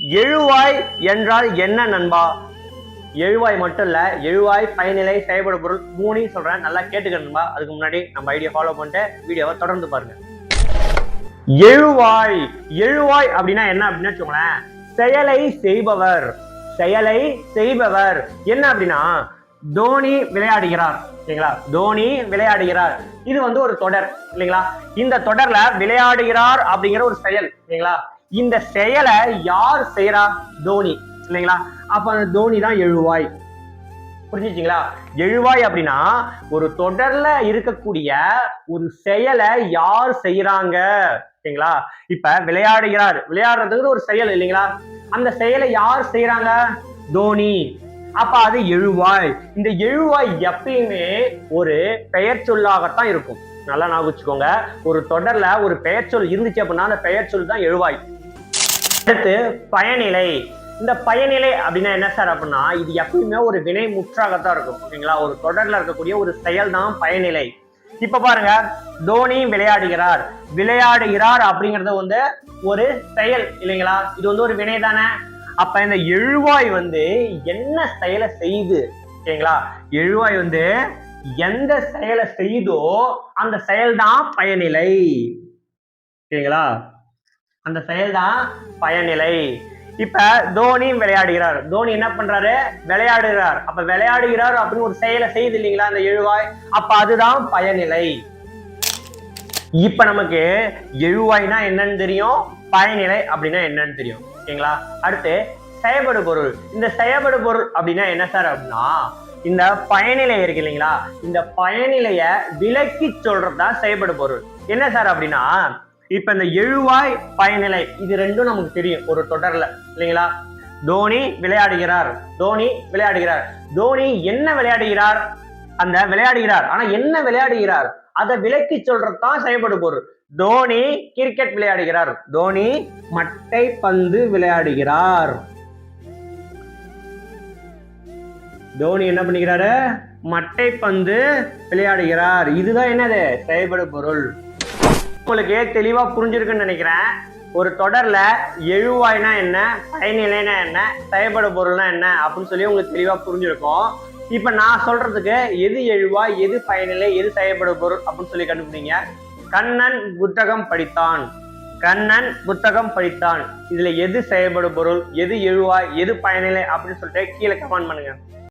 எழுவாய் என்றால் என்ன நண்பா? எழுவாய் மட்டும் இல்ல எழுவாய் பயனிலை செயல்பட பொருள் மூணையும் சொல்றேன். நல்லா கேட்டுக்க நண்பா. அதுக்கு முன்னாடி நம்ம ஐடியா ஃபாலோ பண்ணிட்டு வீடியோவை தொடர்ந்து பாருங்க. எழுவாய். எழுவாய் அப்படின்னா என்ன அப்படின்னு வச்சுக்கோங்களேன். செயலை செய்பவர். செயலை செய்பவர். என்ன அப்படின்னா தோனி விளையாடுகிறார். சரிங்களா? தோனி விளையாடுகிறார். இது வந்து ஒரு தொடர். இல்லைங்களா? இந்த தொடர்ல விளையாடுகிறார் அப்படிங்கிற ஒரு செயல். சரிங்களா? இந்த செயலை யார் செய்யறா தோனி இல்லைங்களா? அப்ப அந்த தோனி தான் எழுவாய். புரிஞ்சுச்சிங்களா? எழுவாய் அப்படின்னா ஒரு தொடர்ல இருக்கக்கூடிய ஒரு செயலை யார் செய்யறாங்க ஓகேங்களா? இப்ப விளையாடுகிறார். விளையாடுறதுக்கு ஒரு செயல் இல்லைங்களா? அந்த செயலை யார் செய்யறாங்க தோனி. அப்ப அது எழுவாய். இந்த எழுவாய் எப்பயுமே ஒரு பெயர் சொல்லாகத்தான் இருக்கும். நல்லா நான் வச்சுக்கோங்க. ஒரு தொடர்ல ஒரு பெயர் சொல் இருந்துச்சு அப்படின்னா அந்த பெயர் சொல் தான் எழுவாய். அடுத்து பயனிலை. இந்த பயனிலை அப்படின்னா என்ன சார் அப்படின்னா இது எப்பயுமே ஒரு வினை முற்றாகத்தான் இருக்கும் ஓகேங்களா? ஒரு தொடர்ல இருக்கக்கூடிய ஒரு செயல் தான் பயனிலை. இப்ப பாருங்க தோனி விளையாடுகிறார். விளையாடுகிறார் அப்படிங்கறது வந்து ஒரு செயல் இல்லைங்களா? இது வந்து ஒரு வினை தானே. அப்ப இந்த எழுவாய் வந்து என்ன செயலை செய்து ஓகேங்களா? எழுவாய் வந்து எந்த செயலை செய்தோ அந்த செயல் தான் பயனிலை. ஓகேங்களா? அந்த செயல் தான் பயனிலை. இப்ப தோனி விளையாடுகிறார். தோனி என்ன பண்றாரு? விளையாடுகிறார். அப்ப விளையாடுகிறார் அப்படின்னு ஒரு செயலை செய்து இல்லைங்களா அந்த எழுவாய்? அப்ப அதுதான் பயனிலை. இப்ப நமக்கு எழுவாய்னா என்னன்னு தெரியும் பயனிலை அப்படின்னா என்னன்னு தெரியும். ஓகேங்களா? அடுத்து செயல்படு பொருள். இந்த செயல்படு பொருள் அப்படின்னா என்ன சார் அப்படின்னா இந்த பயனிலை இருக்கு இல்லைங்களா? இந்த பயனிலைய விலக்கி சொல்றதுதான் செயல்படு பொருள். என்ன சார் அப்படின்னா இப்ப இந்த எழுவாய் பயனிலை இது ரெண்டும் நமக்கு தெரியும் ஒரு தொடர்ல. இல்லைங்களா? தோனி விளையாடுகிறார். தோனி விளையாடுகிறார். தோனி என்ன விளையாடுகிறார்? அந்த விளையாடுகிறார். ஆனா என்ன விளையாடுகிறார்? அதை விலக்கி சொல்றதுதான் செயல்படு பொருள். தோனி கிரிக்கெட் விளையாடுகிறார். தோனி மட்டை பந்து விளையாடுகிறார். தோனி என்ன பண்ணிக்கிறாரு? மட்டை பந்து விளையாடுகிறார். இதுதான் என்னது? செயல்படு பொருள். உங்களுக்கு தெளிவாக புரிஞ்சிருக்குன்னு நினைக்கிறேன். ஒரு தொடரில் எழுவாய்னா என்ன பயனிலைனா என்ன செயல்பட பொருள்னா என்ன அப்படின்னு சொல்லி உங்களுக்கு தெளிவாக புரிஞ்சிருக்கும். இப்போ நான் சொல்கிறதுக்கு எது எழுவாய் எது பயனிலை எது செயல்பட பொருள் அப்படின்னு சொல்லி கண்டுபிடிங்க. கண்ணன் புத்தகம் படித்தான். கண்ணன் புத்தகம் படித்தான். இதில் எது செயல்படு பொருள் எது எழுவாய் எது பயனிலை அப்படின்னு சொல்லிட்டு கீழே கமெண்ட் பண்ணுங்கள்